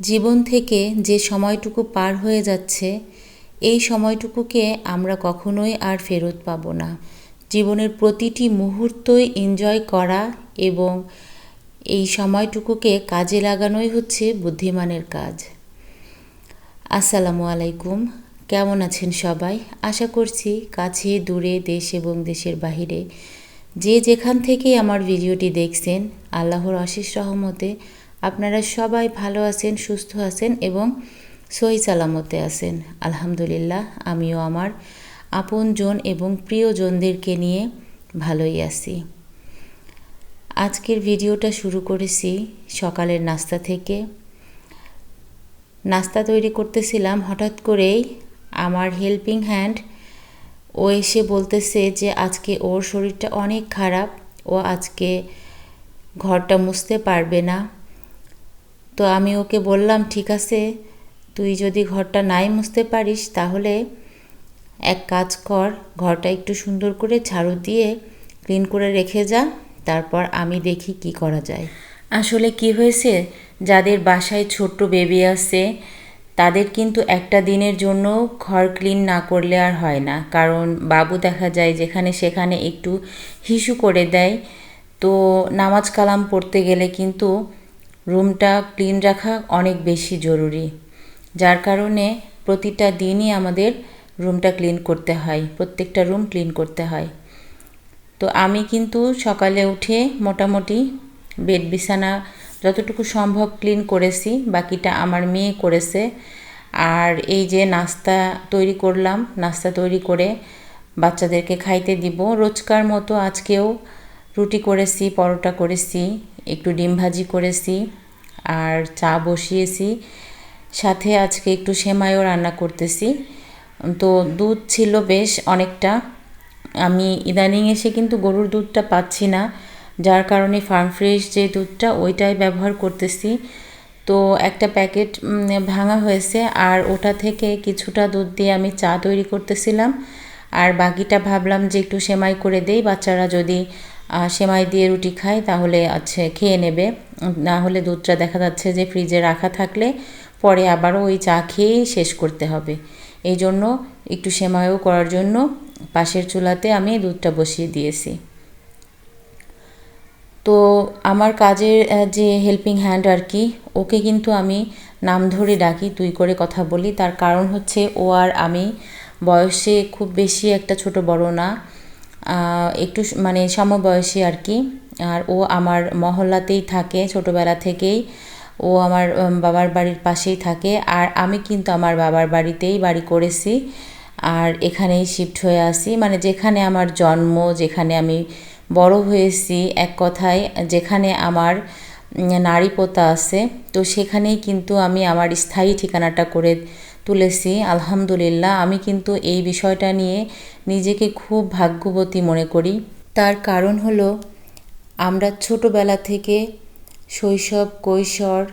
জীবন থেকে যে সময়টুকু পার হয়ে যাচ্ছে, এই সময়টুকুকে আমরা কখনোই আর ফেরত পাব না। জীবনের প্রতিটি মুহূর্তই এনজয় করা এবং এই সময়টুকুকে কাজে লাগানোই হচ্ছে বুদ্ধিমানের কাজ। আসসালামু আলাইকুম, কেমন আছেন সবাই? আশা করছি কাছে, দূরে, দেশ এবং দেশের বাহিরে যে যেখান থেকে আমার ভিডিওটি দেখছেন, আল্লাহর অশেষ রহমতে আপনারা সবাই ভালো আছেন, সুস্থ আছেন এবং সহি সালামতে আছেন। আলহামদুলিল্লাহ, আমিও আমার আপনজন এবং প্রিয়জনদেরকে নিয়ে ভালোই আছি। আজকের ভিডিওটা শুরু করেছি সকালের নাস্তা থেকে। নাস্তা তৈরি করতেছিলাম হঠাৎ করেই আমার হেল্পিং হ্যান্ড ও এসে বলতেছে যে আজকে ওর শরীরটা অনেক খারাপ, ও আজকে ঘরটা মুছতে পারবে না। তো আমি ওকে বললাম, ঠিক আছে, তুই যদি ঘরটা নাই মুছতে পারিস, তাহলে এক কাজ কর, ঘরটা একটু সুন্দর করে ঝাড়ু দিয়ে ক্লিন করে রেখে যা, তারপর আমি দেখি কি করা যায়। আসলে কি হয়েছে? যাদের বাসায় ছোট্ট বেবি আছে, তাদের কিন্তু একটা দিনের জন্য ঘর ক্লিন না করলে আর হয় না। কারণ বাবু দেখা যায় যেখানে সেখানে একটু হিসু করে দেয়। তো নামাজ কালাম পড়তে গেলে কিন্তু রুমটা ক্লিন রাখা অনেক বেশি জরুরি। যার কারণে প্রতিটা দিনই আমাদের রুমটা ক্লিন করতে হয়, প্রত্যেকটা রুম ক্লিন করতে হয়। তো আমি কিন্তু সকালে উঠে মোটামুটি বেড বিছানা যতটুকু সম্ভব ক্লিন করেছি, বাকিটা আমার মেয়ে করেছে। আর এই যে নাস্তা তৈরি করলাম, নাস্তা তৈরি করে বাচ্চাদেরকে খাইতে দিব। রোজকার মতো আজকেও রুটি করেছি, পরোটা করেছি। একটু ডিম ভাজি করেছি আর চা বসিয়েছি। সাথে আজকে একটু সেমাইও রান্না করতেছি। তো দুধ ছিল বেশ অনেকটা। আমি ইদানিং এসে কিন্তু গরুর দুধটা পাচ্ছি না, যার কারণে ফার্ম ফ্রেশ যে দুধটা ওইটাই ব্যবহার করতেছি। তো একটা প্যাকেট ভাঙা হয়েছে আর ওটা থেকে কিছুটা দুধ দিয়ে আমি চা তৈরি করতেছিলাম। আর বাকিটা ভাবলাম যে একটু সেমাই করে দেই, বাচ্চারা যদি সেমাই দিয়ে রুটি খায়, তাহলে আছে খেয়ে নেবে। না হলে দুধটা দেখা যাচ্ছে যে ফ্রিজে রাখা থাকলে পরে আবারও ওই চা খেয়েই শেষ করতে হবে। এই জন্য একটু সেমাইও করার জন্য পাশের চুলাতে আমি দুধটা বসিয়ে দিয়েছি। তো আমার কাজের যে হেল্পিং হ্যান্ড আর কি, ওকে কিন্তু আমি নাম ধরে ডাকি, তুই করে কথা বলি। তার কারণ হচ্ছে ও আর আমি বয়সে খুব বেশি একটা ছোট বড় না। একটু মানে সমবয়সী আর কি। আর ও আমার মহল্লাতেই থাকে ছোটোবেলা থেকেই। ও আমার বাবার বাড়ির পাশেই থাকে। আর আমি কিন্তু আমার বাবার বাড়িতেই বাড়ি করেছি। আর এখানেই শিফট হয়ে আসি। মানে যেখানে আমার জন্ম, যেখানে আমি বড় হয়েছি, এক কথায় যেখানে আমার নারী পোতা আছে। তো সেখানেই কিন্তু আমি আমার স্থায়ী ঠিকানাটা করে তুলেছি। আলহামদুলিল্লাহ, আমি কিন্তু এই বিষয়টা নিয়ে নিজেকে খুব ভাগ্যবতী মনে করি। তার কারণ হলো, আমরা ছোটোবেলা থেকে শৈশব, কৈশোর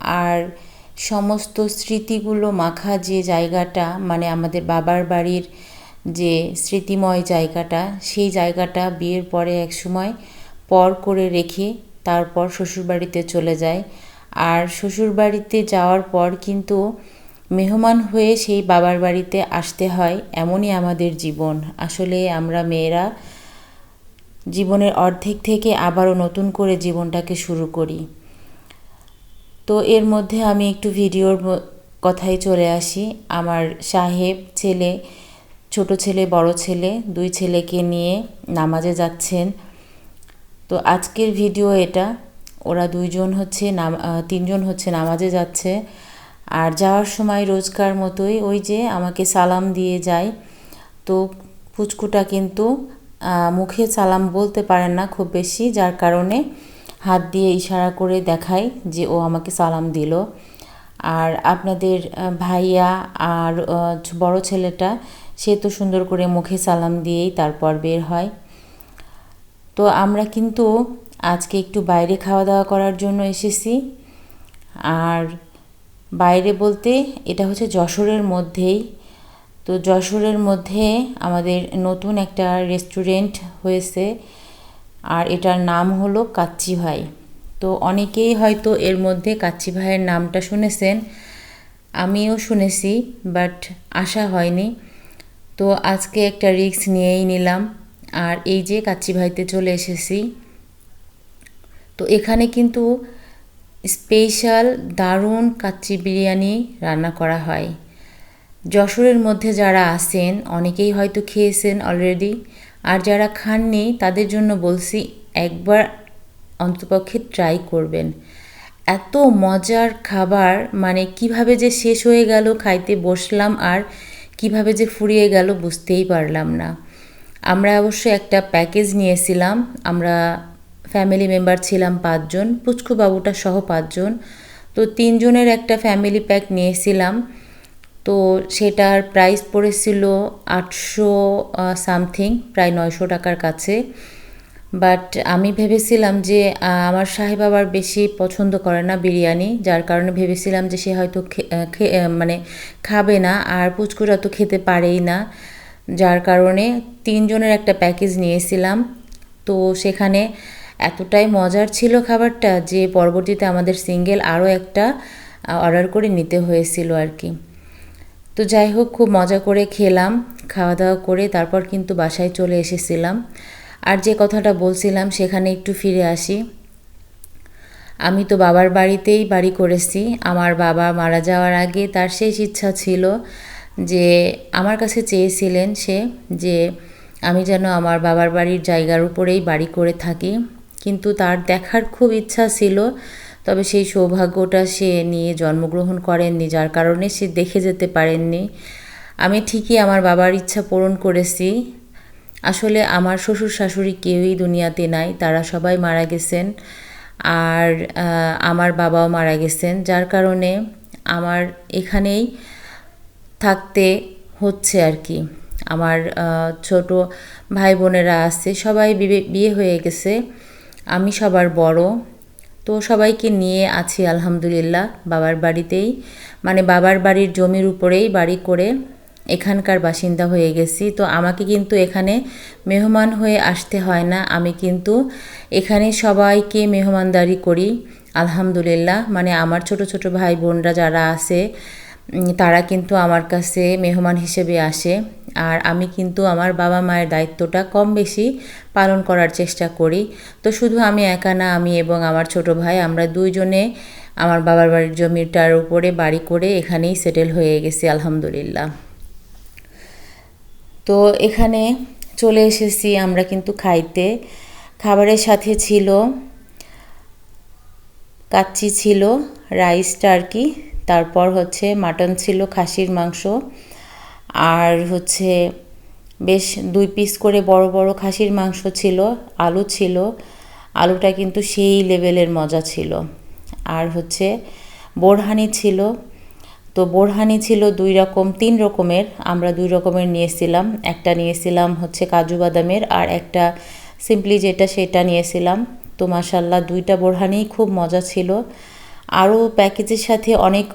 আর সমস্ত স্মৃতিগুলো মাখা যে জায়গাটা মানে আমাদের বাবার বাড়ির যে স্মৃতিময় জায়গাটা, সেই জায়গাটা বিয়ের পরে এক সময় পর করে রেখে তারপর শ্বশুরবাড়িতে চলে যায়। আর শ্বশুরবাড়িতে যাওয়ার পর কিন্তু মেহমান হয়ে সেই বাবার বাড়িতে আসতে হয়। এমনই আমাদের জীবন। আসলে আমরা মেয়েরা জীবনের অর্ধেক থেকে আবারও নতুন করে জীবনটাকে শুরু করি। তো এর মধ্যে আমি একটু ভিডিওর কথাই চলে আসি। আমার সাহেব ছেলে, ছোট ছেলে, বড় ছেলে, দুই ছেলেকে নিয়ে নামাজে যাচ্ছেন। তো আজকের ভিডিও এটা। ওরা দুইজন হচ্ছে নাম তিনজন হচ্ছে নামাজে যাচ্ছে। আর যাওয়ার সময় রোজকার মতোই ওই যে আমাকে সালাম দিয়ে যায়। তো পুচকুটা কিন্তু মুখে সালাম বলতে পারেন না খুব বেশি, যার কারণে হাত দিয়ে ইশারা করে দেখায় যে ও আমাকে সালাম দিল। আর আপনাদের ভাইয়া আর বড় ছেলেটা, সে তো সুন্দর করে মুখে সালাম দিয়েই তারপর বের হয়। তো আমরা কিন্তু আজকে একটু বাইরে খাওয়া দাওয়া করার জন্য এসেছি। আর বাইরে বলতে এটা হচ্ছে যশোরের মধ্যেই। তো যশোরের মধ্যে আমাদের নতুন একটা রেস্টুরেন্ট হয়েছে আর এটার নাম হলো কাচ্চি ভাই। তো অনেকেই হয়তো এর মধ্যে কাচ্চি ভাইয়ের নামটা শুনেছেন, আমিও শুনেছি বাট আশা হয়নি। তো আজকে একটা রিস্ক নিয়েই নিলাম। আর এই যে কাচ্চি ভাইতে চলে এসেছি, তো এখানে কিন্তু স্পেশাল দারুণ কাচ্চি বিরিয়ানি রান্না করা হয়। যশোরের মধ্যে যারা আছেন, অনেকেই হয়তো খেয়েছেন অলরেডি আর যারা খাননি, তাদের জন্য বলছি একবার অন্তপক্ষে ট্রাই করবেন। এত মজার খাবার মানে কীভাবে যে শেষ হয়ে গেল, খাইতে বসলাম আর কীভাবে যে ফুরিয়ে গেল, বুঝতেই পারলাম না। আমরা অবশ্য একটা প্যাকেজ নিয়েছিলাম। আমরা ফ্যামিলি মেম্বার ছিলাম পাঁচজন পুচকু বাবুটা সহ পাঁচজন। তো তিনজনের একটা ফ্যামিলি প্যাক নিয়েছিলাম। তো সেটার প্রাইস পড়েছিল আটশো সামথিং, প্রায় নয়শো টাকার কাছে। বাট আমি ভেবেছিলাম যে আমার সাহেব আবার বেশি পছন্দ করে না বিরিয়ানি, যার কারণে ভেবেছিলাম যে সে হয়তো মানে খাবে না, আর পুচকুরা তো খেতে পারেই না। যার কারণে তিনজনের একটা প্যাকেজ নিয়েছিলাম। তো সেখানে এতটাই মজার ছিল খাবারটা যে পরবর্তীতে আমাদের সিঙ্গেল আরও একটা অর্ডার করে নিতে হয়েছিল আর কি। তো যাই হোক, খুব মজা করে খেলাম, খাওয়া দাওয়া করে তারপর কিন্তু বাসায় চলে এসেছিলাম। আর যে কথাটা বলছিলাম সেখানে একটু ফিরে আসি। আমি তো বাবার বাড়িতেই বাড়ি করেছি, আমার বাবা মারা যাওয়ার আগে তার শেষ ইচ্ছা ছিল যে আমার কাছে চেয়েছিলেন সে যে আমি যেন আমার বাবার বাড়ির জায়গার উপরেই বাড়ি করে থাকি। কিন্তু তার দেখার খুব ইচ্ছা ছিল, তবে সেই সৌভাগ্যটা সে নিয়ে জন্মগ্রহণ করেননি, যার কারণে সে দেখে যেতে পারেননি। আমি ঠিকই আমার বাবার ইচ্ছা পূরণ করেছি। আসলে আমার শ্বশুর শাশুড়ি কেউই দুনিয়াতে নাই, তারা সবাই মারা গেছেন আর আমার বাবাও মারা গেছেন, যার কারণে আমার এখানেই থাকতে হচ্ছে আর কি। আমার ছোট ভাই বোনেরা আছে, সবাই বিয়ে হয়ে গেছে। আমি সবার বড়। তো সবাইকে নিয়ে আছি আলহামদুলিল্লাহ বাবার বাড়িতেই। মানে বাবার বাড়ির জমির উপরেই বাড়ি করে এখানকার বাসিন্দা হয়ে গেছি। তো আমাকে কিন্তু এখানে মেহমান হয়ে আসতে হয় না। আমি কিন্তু এখানে সবাইকে মেহমানদারি করি, আলহামদুলিল্লাহ। মানে আমার ছোট ছোট ভাই বোনরা যারা আছে তারা কিন্তু আমার কাছে মেহমান হিসেবে আসে আর আমি কিন্তু আমার বাবা মায়ের দায়িত্বটা কম বেশি পালন করার চেষ্টা করি। তো শুধু আমি একা না, আমি এবং আমার ছোট ভাই আমরা দুইজনে আমার বাবার বাড়ির জমিটার উপরে বাড়ি করে এখানেই সেটেল হয়ে গেছি, আলহামদুলিল্লাহ। তো এখানে চলে এসেছি আমরা কিন্তু খাইতে। খাবারের সাথে ছিল কাচ্চি ছিল রাইসটা আর কি তারপর হচ্ছে মাটন ছিল খাসির মাংস, আর হচ্ছে বেশ দুই পিস করে বড় বড় খাসির মাংস ছিল, আলু ছিল, আলুটা কিন্তু সেই লেভেলের মজা ছিল। আর হচ্ছে বোরহানি ছিল, তো বোরহানি ছিল দুই রকম, তিন রকমের, আমরা দুই রকমের নিয়েছিলাম। একটা নিয়েছিলাম হচ্ছে কাজু বাদামের, আর একটা সিম্পলি যেটা সেটা নিয়েছিলাম। তো মাসাল্লাহ দুইটা বোরহানিই খুব মজা ছিল। আরও প্যাকেজের সাথে অনেক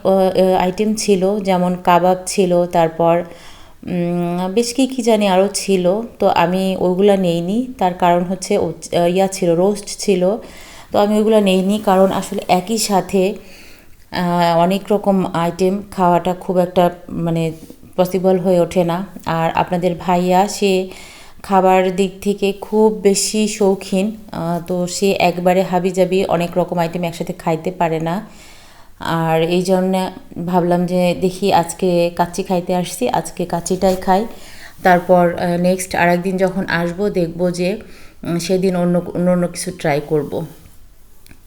আইটেম ছিল, যেমন কাবাব ছিল, তারপর বেশ কী কী জানি আরও ছিল, তো আমি ওইগুলো নেইনি। তার কারণ হচ্ছে ইয়া ছিল রোস্ট ছিল, তো আমি ওইগুলো নেইনি। কারণ আসলে একই সাথে অনেক রকম আইটেম খাওয়াটা খুব একটা মানে পসিবল হয়ে ওঠে না। আর আপনাদের ভাইয়া, সে খাবার দিক থেকে খুব বেশি শৌখিন তো সে একবারে হাবি জাবি অনেক রকম আইটেম একসাথে খাইতে পারে না। আর এই জন্য ভাবলাম যে দেখি আজকে কাচ্চি খাইতে আসছি, আজকে কাচ্চিটাই খাই। তারপর নেক্সট আরেকদিন যখন আসব দেখব যে সেদিন অন্য অন্য অন্য কিছু ট্রাই করব।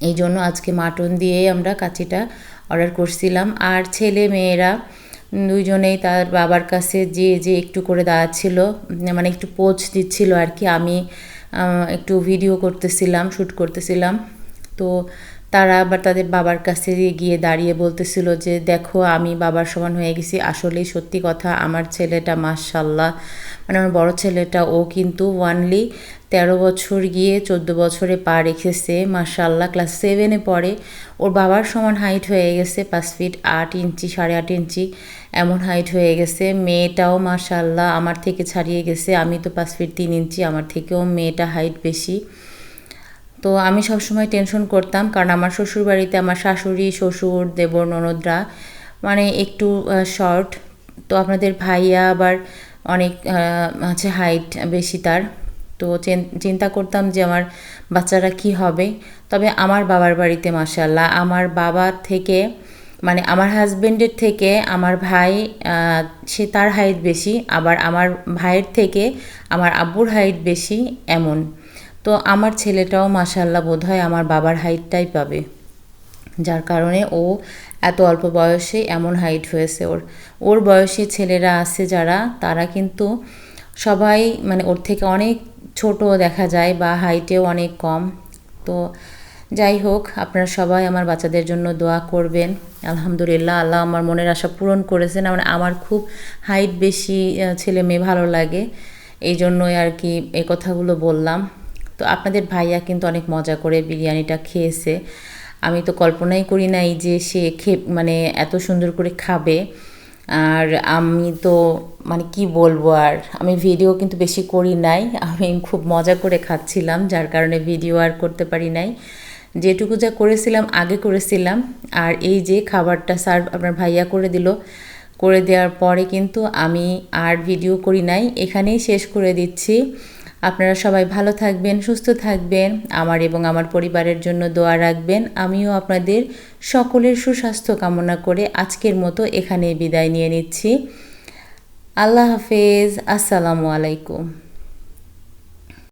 এই জন্য আজকে মাটন দিয়েই আমরা কাচিটা অর্ডার করছিলাম। আর ছেলে মেয়েরা দুইজনেই তার বাবার কাছে যে যে একটু করে দাঁড়াচ্ছিল মানে একটু পোচ দিচ্ছিল আর কি। আমি একটু ভিডিও করতেছিলাম শ্যুট করতেছিলাম। তো তারা আবার তাদের বাবার কাছে গিয়ে দাঁড়িয়ে বলতেছিল যে, দেখো, আমি বাবার সমান হয়ে গেছি। আসলেই সত্যি কথা, আমার ছেলেটা মার্শাল্লাহ মানে আমার বড় ছেলেটা, ও কিন্তু ওয়ানলি তেরো বছর গিয়ে চোদ্দ বছরে পা রেখেছে মার্শাল্লাহ ক্লাস সেভেনে পড়ে। ওর বাবার সমান হাইট হয়ে গেছে পাঁচ ফিট আট ইঞ্চি, সাড়ে আট ইঞ্চি, এমন হাইট হয়ে গেছে। মেয়েটাও মার্শাল্লাহ আমার থেকে ছাড়িয়ে গেছে। আমি তো পাঁচ ফিট তিন ইঞ্চি, আমার থেকেও মেয়েটা হাইট বেশি। তো আমি সবসময় টেনশন করতাম, কারণ আমার শ্বশুর বাড়িতে আমার শাশুড়ি, শ্বশুর, দেবর, ননদরা মানে একটু শর্ট তো আপনাদের ভাইয়া আবার অনেক আছে হাইট বেশি তার। তো চিন্তা করতাম যে আমার বাচ্চারা কি হবে। তবে আমার বাবার বাড়িতে মাসাল্লাহ আমার বাবা থেকে মানে আমার হাজব্যান্ডের থেকে আমার ভাই সে তার হাইট বেশি, আবার আমার ভাইয়ের থেকে আমার আব্বুর হাইট বেশি এমন। তো আমার ছেলেটাও মাসাল্লাহ বোধ হয় আমার বাবার হাইটটাই পাবে। যার কারণে ও এত অল্প বয়সে এমন হাইট হয়েছে ওর। ওর বয়সী ছেলেরা আছে যারা, তারা কিন্তু সবাই মানে ওর থেকে অনেক ছোট দেখা যায় বা হাইটেও অনেক কম। তো যাই হোক, আপনারা সবাই আমার বাচ্চাদের জন্য দোয়া করবেন। আলহামদুলিল্লাহ, আল্লাহ আমার মনের আশা পূরণ করেছেন। মানে আমার খুব হাইট বেশি ছেলে মেয়ে ভালো লাগে। এই জন্যই আর কি এই কথাগুলো বললাম। তো আপনাদের ভাইয়া কিন্তু অনেক মজা করে বিরিয়ানিটা খেয়েছে। আমি তো কল্পনাই করি নাই যে সে খে মানে এত সুন্দর করে খাবে। আর আমি তো মানে কি বলব আর, আমি ভিডিও কিন্তু বেশি করি নাই। আমি খুব মজা করে খাচ্ছিলাম, যার কারণে ভিডিও আর করতে পারি নাই। যেটুকু যা করেছিলাম, আগে করেছিলাম। আর এই যে খাবারটা সার্ভ আপনার ভাইয়া করে দিল, করে দেওয়ার পরে কিন্তু আমি আর ভিডিও করি নাই। এখানেই শেষ করে দিচ্ছি। আপনারা সবাই ভালো থাকবেন, সুস্থ থাকবেন। আমার এবং আমার পরিবারের জন্য দোয়া রাখবেন। আমিও আপনাদের সকলের সুস্বাস্থ্য কামনা করে আজকের মতো এখানে বিদায় নিয়ে নিচ্ছি। আল্লাহ হাফেজ। আসসালামু আলাইকুম।